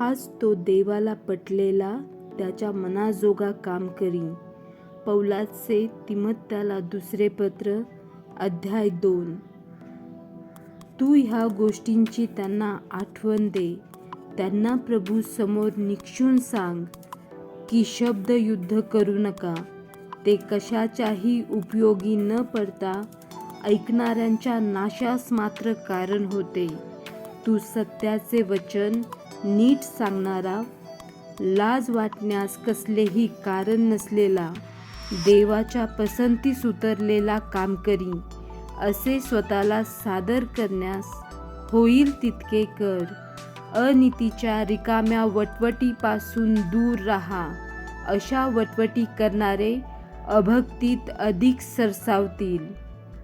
हाच तो देवाला पटलेला त्याच्या मनाजोगा काम करी. पौलाचे तिमत्याला दुसरे पत्र अध्याय दोन. तू ह्या गोष्टींची त्यांना आठवण दे. त्यांना प्रभू समोर निक्षून सांग की शब्द युद्ध करू नका. ते कशाच्याही उपयोगी न पडता ऐकणाऱ्यांच्या नाशास मात्र कारण होते. तू सत्याचे वचन नीट सांगणारा लाज वाटण्यास कसलेही कारण नसलेला देवाच्या पसंतीस उतरलेला काम करी असे स्वतःला सादर करण्यास होईल तितके कर. अनितीच्या रिकाम्या वटवटीपासून दूर राहा. अशा वटवटी करणारे अभक्तीत अधिक सरसावतील.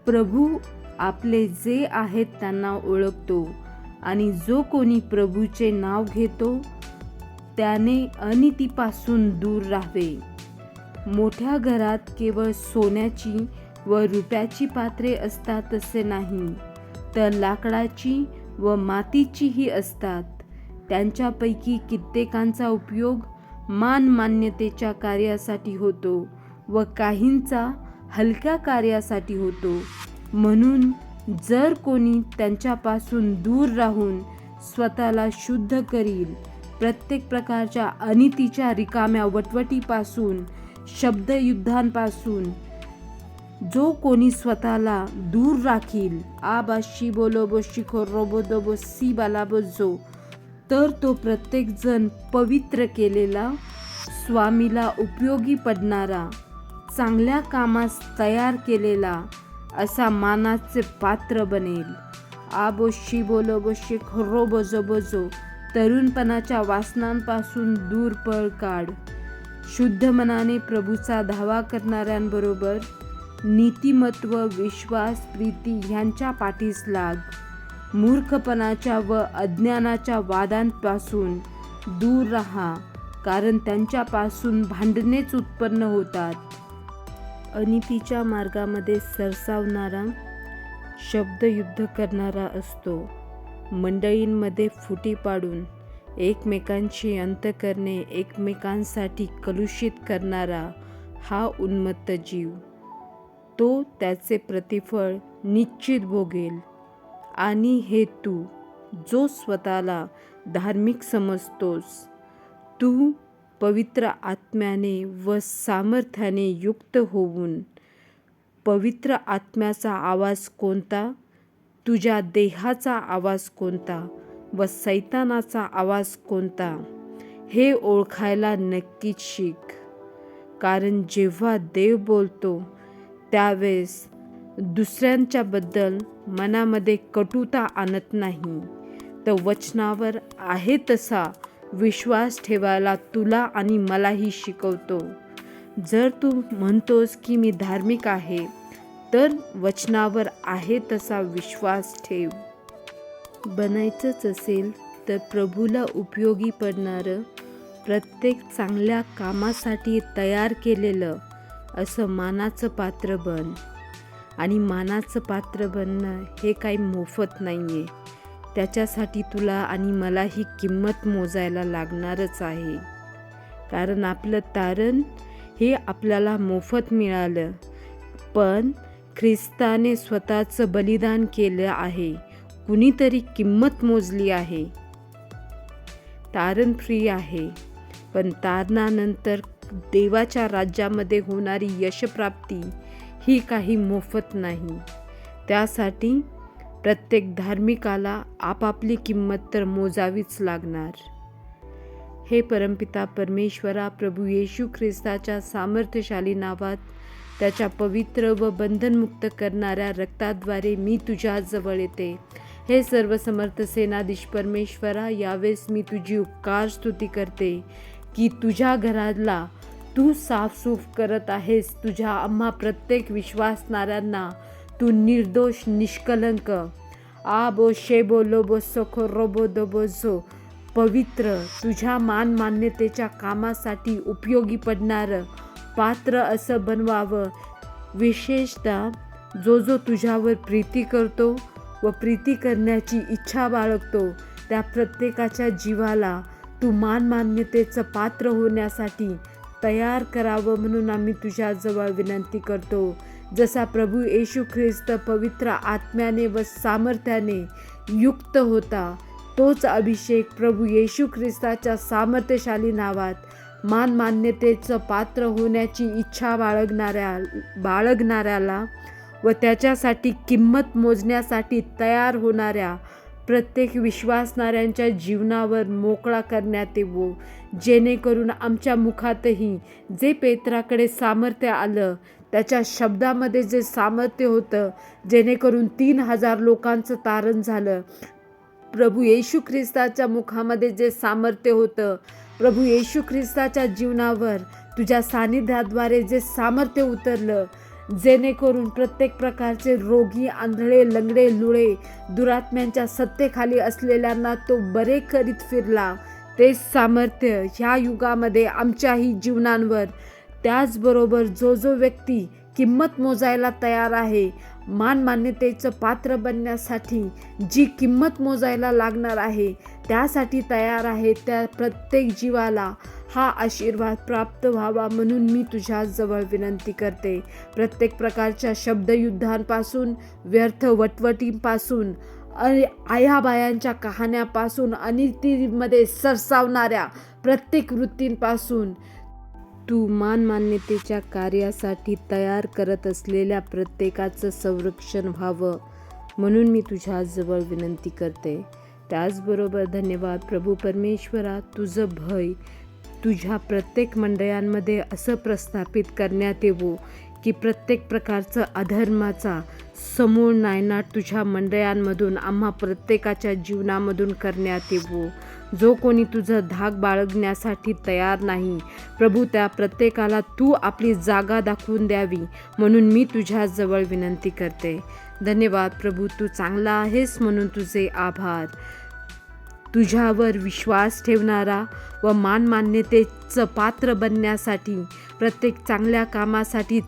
प्रभू आपले जे आहेत त्यांना ओळखतो. आणि जो कोणी प्रभूचे नाव घेतो त्याने अनितीपासून दूर राहावे. मोठ्या घरात केवळ सोन्याची व रुपयाची पात्रे असतात असे नाही तर लाकडाची व मातीचीही असतात. त्यांच्यापैकी कित्येकांचा उपयोग मान मान्यतेच्या कार्यासाठी होतो व काहींचा हलक्या कार्यासाठी होतो. म्हणून जर कोणी त्यांच्यापासून दूर राहून स्वतःला शुद्ध करील प्रत्येक प्रकारच्या अनितीच्या रिकाम्या वटवटीपासून शब्दयुद्धांपासून जो कोणी स्वतःला दूर राखील आबाशी बोलोबो शिखो रोबो दोबो सी बालाबो जो तर तो प्रत्येकजण पवित्र केलेला स्वामीला उपयोगी पडणारा चांगल्या कामास तयार केलेला असा मानाचे पात्र बनेल. आबोशी बोलो बोशी खरो रोबो बोजो तरुणपणाच्या वासनांपासून दूर पळ काढ. शुद्ध मनाने प्रभूचा धावा करणाऱ्यांबरोबर नीतिमत्व विश्वास प्रीती ह्यांच्या पाठीस लाग. मूर्खपणाच्या व अज्ञानाच्या वादांपासून दूर राहा कारण त्यांच्यापासून भांडणेच उत्पन्न होतात. अनितीच्या मार्गामध्ये सरसावणारा शब्दयुद्ध करणारा असतो. मंडळींमध्ये फुटी पाडून एकमेकांची अंत करणे एकमेकांसाठी कलुषित करणारा हा उन्मत्त जीव. तो त्याचे प्रतिफळ निश्चित भोगेल. आणि हे तू जो स्वतःला धार्मिक समजतोस तू पवित्र आत्म्याने व सामर्थ्याने युक्त होऊन पवित्र आत्म्याचा आवाज कोणता? तुझ्या देहाचा आवाज कोणता? व सैतानाचा आवाज कोणता? हे ओळखायला नक्कीच शिक. कारण जेव्हा देव बोलतो त्यावेळेस दुसऱ्यांच्याबद्दल मनामध्ये कटुता आणत नाही. तर वचनावर आहे तसा विश्वास ठेवायला तुला आणि मलाही शिकवतो. जर तू म्हणतोस की मी धार्मिक आहे तर वचनावर आहे तसा विश्वास ठेव. बनायचंच असेल तर प्रभूला उपयोगी पडणारं प्रत्येक चांगल्या कामासाठी तयार केलेलं असं मानाचं पात्र बन. आणि मानाचं पात्र बनणं हे काही मोफत नाही आहे त्याच्यासाठी तुला आणि मला ही किंमत मोजायला लागणारच आहे. कारण आपलं तारण हे आपल्याला मोफत मिळालं. पण ख्रिस्ताने स्वतःचं बलिदान केलं आहे. कुणीतरी किंमत मोजली आहे. तारण फ्री आहे. पण तारणानंतर देवाच्या राज्यामध्ये होणारी यशप्राप्ती ही काही मोफत नाही. त्यासाठी प्रत्येक धार्मिकाला आपापली किंमत तर मोजावीच लागणार. हे परमपिता परमेश्वरा प्रभू येशू ख्रिस्ताच्या सामर्थ्यशाली नावात त्याच्या पवित्र व बंधनमुक्त करणाऱ्या रक्ताद्वारे मी तुझ्या जवळ येते. हे सर्व समर्थ सेनाधीश परमेश्वरा यावेळेस मी तुझी उपकार स्तुती करते की तुझ्या घराला तू साफसूफ करत आहेस तुझ्या आम्हा प्रत्येक विश्वासणाऱ्यांना तू निर्दोष निष्कलंक. आ बो शे बो रोबो दोबो झो. पवित्र तुझ्या मान मान्यतेच्या कामासाठी उपयोगी पडणारं. पात्र असं बनवावं. विशेषतः जो जो तुझ्यावर प्रीती करतो व प्रीती करण्याची इच्छा बाळगतो त्या प्रत्येकाच्या जीवाला तू मान मान्यतेचं पात्र होण्यासाठी तयार करावं म्हणून आम्ही तुझ्याजवळ विनंती करतो. जसा प्रभू येशू ख्रिस्त पवित्र आत्म्याने व सामर्थ्याने युक्त होता तोच अभिषेक प्रभू येशू ख्रिस्ताच्या सामर्थ्यशाली नावात मान मान्यतेचं पात्र होण्याची इच्छा बाळगणाऱ्या बाळगणाऱ्याला व त्याच्यासाठी किंमत मोजण्यासाठी तयार होणाऱ्या प्रत्येक विश्वासणाऱ्यांच्या जीवनावर मोकळा करण्यात येवो जेणेकरून आमच्या मुखातही जे पेत्राकडे सामर्थ्य आलं त्याच्या शब्दामध्ये जे सामर्थ्य होतं जेणेकरून तीन हजार लोकांचं तारण झालं. प्रभू येशू ख्रिस्ताच्या मुखामध्ये जे सामर्थ्य होतं प्रभू येशू ख्रिस्ताच्या जीवनावर तुझ्या सानिध्याद्वारे जे सामर्थ्य उतरलं जेणेकरून प्रत्येक प्रकारचे रोगी आंधळे लंगडे लुळे दुरात्म्यांच्या सत्तेखाली असलेल्यांना तो बरे करीत फिरला. ते सामर्थ्य ह्या युगामध्ये आमच्याही जीवनांवर त्याचबरोबर जो जो व्यक्ती किंमत मोजायला तयार आहे मानमान्यतेचं पात्र बनण्यासाठी जी किंमत मोजायला लागणार आहे त्यासाठी तयार आहे त्या प्रत्येक जीवाला हा आशीर्वाद प्राप्त व्हावा म्हणून मी तुझ्याजवळ विनंती करते. प्रत्येक प्रकारच्या शब्दयुद्धांपासून व्यर्थ वटवटींपासून आयाबायांच्या कहाण्यापासून अनितीमध्ये सरसावणाऱ्या प्रत्येक वृत्तींपासून तू मान मान्यतेच्या कार्यासाठी तयार करत असलेल्या प्रत्येकाचं संरक्षण व्हावं म्हणून मी तुझ्याजवळ विनंती करते. त्याचबरोबर धन्यवाद प्रभू परमेश्वरा तुझं भय तुझ्या प्रत्येक मंडळांमध्ये असं प्रस्थापित करण्यात येवो की प्रत्येक प्रकारचं अधर्माचा समूळ नायनाट तुझ्या मंडळांमधून आम्हा प्रत्येकाच्या जीवनामधून करण्यात येवो. जो कोणी तुझं धाक बाळगण्यासाठी तयार नाही प्रभू त्या प्रत्येकाला तू आपली जागा दाखवून द्यावी म्हणून मी तुझ्याजवळ विनंती करते. धन्यवाद प्रभू तू चांगला आहेस म्हणून तुझे आभार. तुझ्यावर विश्वास ठेवणारा व मानमान्यतेचं पात्र बनण्यासाठी प्रत्येक चांगल्या कामासाठी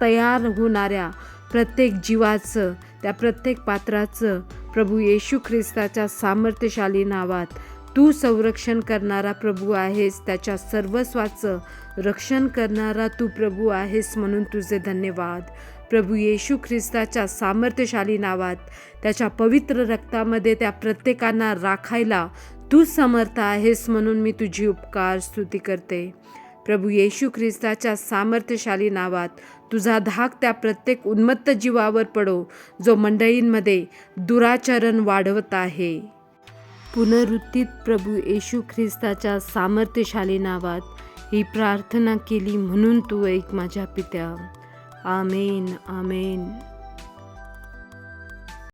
तयार होणाऱ्या प्रत्येक जीवाचं त्या प्रत्येक पात्राचं प्रभू येशू ख्रिस्ताच्या सामर्थ्यशाली नावात तू संरक्षण करणारा प्रभू आहेस त्याच्या सर्वस्वाचं रक्षण करणारा तू प्रभू आहेस म्हणून तुझे धन्यवाद. प्रभू येशू ख्रिस्ताच्या सामर्थ्यशाली नावात त्याच्या पवित्र रक्तामध्ये त्या प्रत्येकांना राखायला तू समर्थ आहेस म्हणून मी तुझी उपकार स्तुती करते. प्रभू येशू ख्रिस्ताच्या सामर्थ्यशाली नावात तुझा धाक त्या प्रत्येक उन्मत्त जीवावर पडो जो मंडळींमध्ये दुराचरण वाढवत आहे. पुनरुत्थित प्रभू येशू ख्रिस्ताच्या सामर्थ्यशाली नावात ही प्रार्थना केली म्हणून तू ऐक माझ्या पित्या. आमेन आमेन.